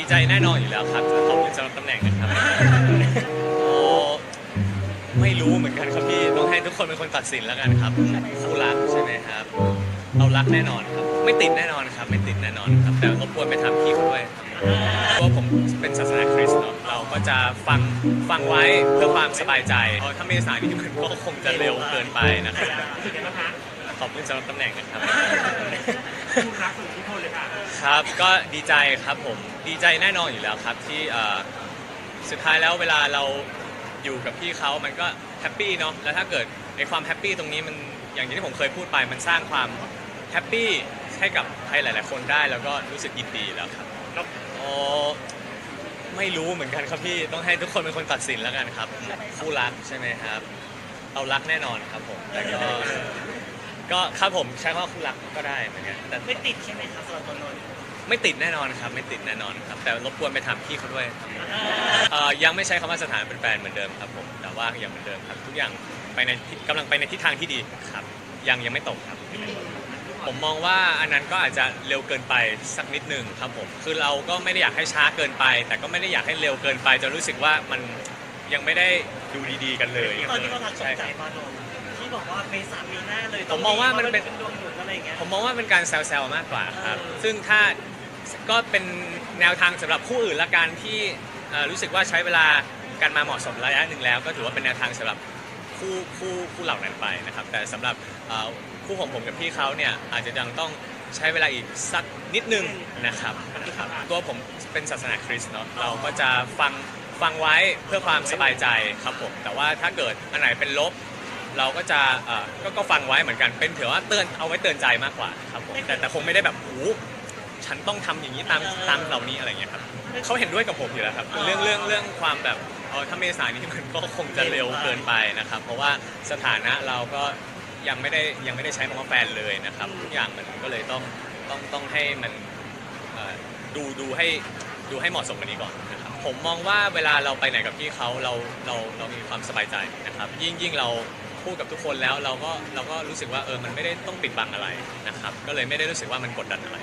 ดีใจแน่นอนอยู่แล้วครับขอบคุณสำหรับตำแหน่งนะครับโอ้ไม่รู้เหมือนกันครับพี่ต้องให้ทุกคนเป็นคนตัดสินแล้วกันครับคู่รักใช่ไหมครับเรารักแน่นอนครับ ไม่ติดแน่นอนครับ ไม่ติดแน่นอนครับ แต่รบกวนไปถามพี่เขาด้วยครับเพราะว่าผมเป็นศาสนาคริสต์เนาะเราก็จะฟังฟังไว้เพื่อความสบายใจเพราะถ้าเมษายนนี่มันก็คงจะเร็วเกินไปนะครับเป็นไงบ้างคะขอบคุณสำหรับตำแหน่งนะครับ คู่รักสุดทุกคนเลยค่ะ ครับก็ดีใจครับผม ดีใจแน่นอนอยู่แล้วครับที่เอ่อสุดท้ายแล้วเวลาเราอยู่กับพี่เขามันก็แฮปปี้เนาะแล้วถ้าเกิดไอความแฮปปี้ตรงนี้มันอย่างที่ผมเคยพูดไปมันสร้างความแฮปปี้ให้กับใครหลาย ๆ คนได้แล้วก็รู้สึกยินดีแล้วครับแล้วอ๋อไม่รู้เหมือนกันครับพี่ต้องให้ทุกคนเป็นคนตัดสินแล้วกันครับคู่รักใช่ไหมครับเรารักแน่นอนครับผมแต่ก็ก็ครับผมใช้คำว่าคู่รักก็ได้เหมือนกันแต่ ไม่ติดใช่ไหมครับสำหรับตัวนนท์ ไม่ติดแน่นอนครับ ไม่ติดแน่นอนครับ แต่รบกวนไปถามพี่เขาด้วยครับเอ่อยังไม่ใช้คำว่าสถานเป็นแฟนเหมือนเดิมครับผมแต่ว่ายังเหมือนเดิมครับ ทุกอย่างไปในทิศกำลังไปในทิศทางที่ดีครับ ยังยังไม่ตกครับ ผมมองว่าอันนั้นก็อาจจะเร็วเกินไปสักนิดหนึ่งครับผมคือเราก็ไม่ได้อยากให้ช้าเกินไป แต่ก็ไม่ได้อยากให้เร็วเกินไปจนรู้สึกว่ามันยังไม่ได้ดูดีๆกันเลยตอนที่เขาทักสนใช่ใจครับมานนท์ที่บอกว่าเมษาปีหน้าเลยผมมองว่ามันเป็น ดวงหนุนอะไรอย่างเงี้ย ผมมองว่าเป็นการแซวๆมากกว่าครับ เออ ซึ่งถ้า ก็เป็นแนวทางสำหรับคู่อื่นละกันที่เอ่อรู้สึกว่าใช้เวลาการมาเหมาะสมระยะหนึ่งแล้ว ก็ถือว่าเป็นแนวทางสำหรับคู่คู่คู่เหล่านั้นไปนะครับ แต่สำหรับเอ่อคู่ของผมกับพี่เขาเนี่ยอาจจะยังต้องใช้เวลาอีกสักนิดนึงนะครับนะครับ ตัวผมเป็นศาสนาคริสต์เนาะเราก็จะฟังฟังไว้เพื่อความสบายใจครับผมแต่ว่าถ้าเกิดอันไหนเป็นลบ เราก็จะเอ่อก็ก็ฟังไว้เหมือนกันเป็นถือว่าเตือนเอาไว้เตือนใจมากกว่าครับผมแต่แต่คงไม่ได้แบบโอ้โห ฉันต้องทำอย่างนี้ตามตามเหล่านี้อะไรอย่างเงี้ยครับเขาเห็นด้วยกับผมอยู่แล้วครับเรื่องเรื่องเรื่องความแบบเออถ้าเมษายนนี้มันก็คงจะเร็วเกินไปนะครับ เพราะว่าสถานะเราก็ยังไม่ได้ยังไม่ได้ใช้คำว่าแฟนเลยนะครับทุกอย่างมันก็เลยต้องต้องต้องให้มันเอ่อดูดูให้ดูให้เหมาะสมกันนี้ก่อนนะครับผมมองว่าเวลาเราไปไหนกับพี่เขาเราเราเรามีความสบายใจนะครับ ยิ่งยิ่งเราพูดกับทุกคนแล้วเราก็เราก็รู้สึกว่าเออมันไม่ได้ต้องปิดบังอะไรนะครับ ก็เลยไม่ได้รู้สึกว่ามันกดดันอะไร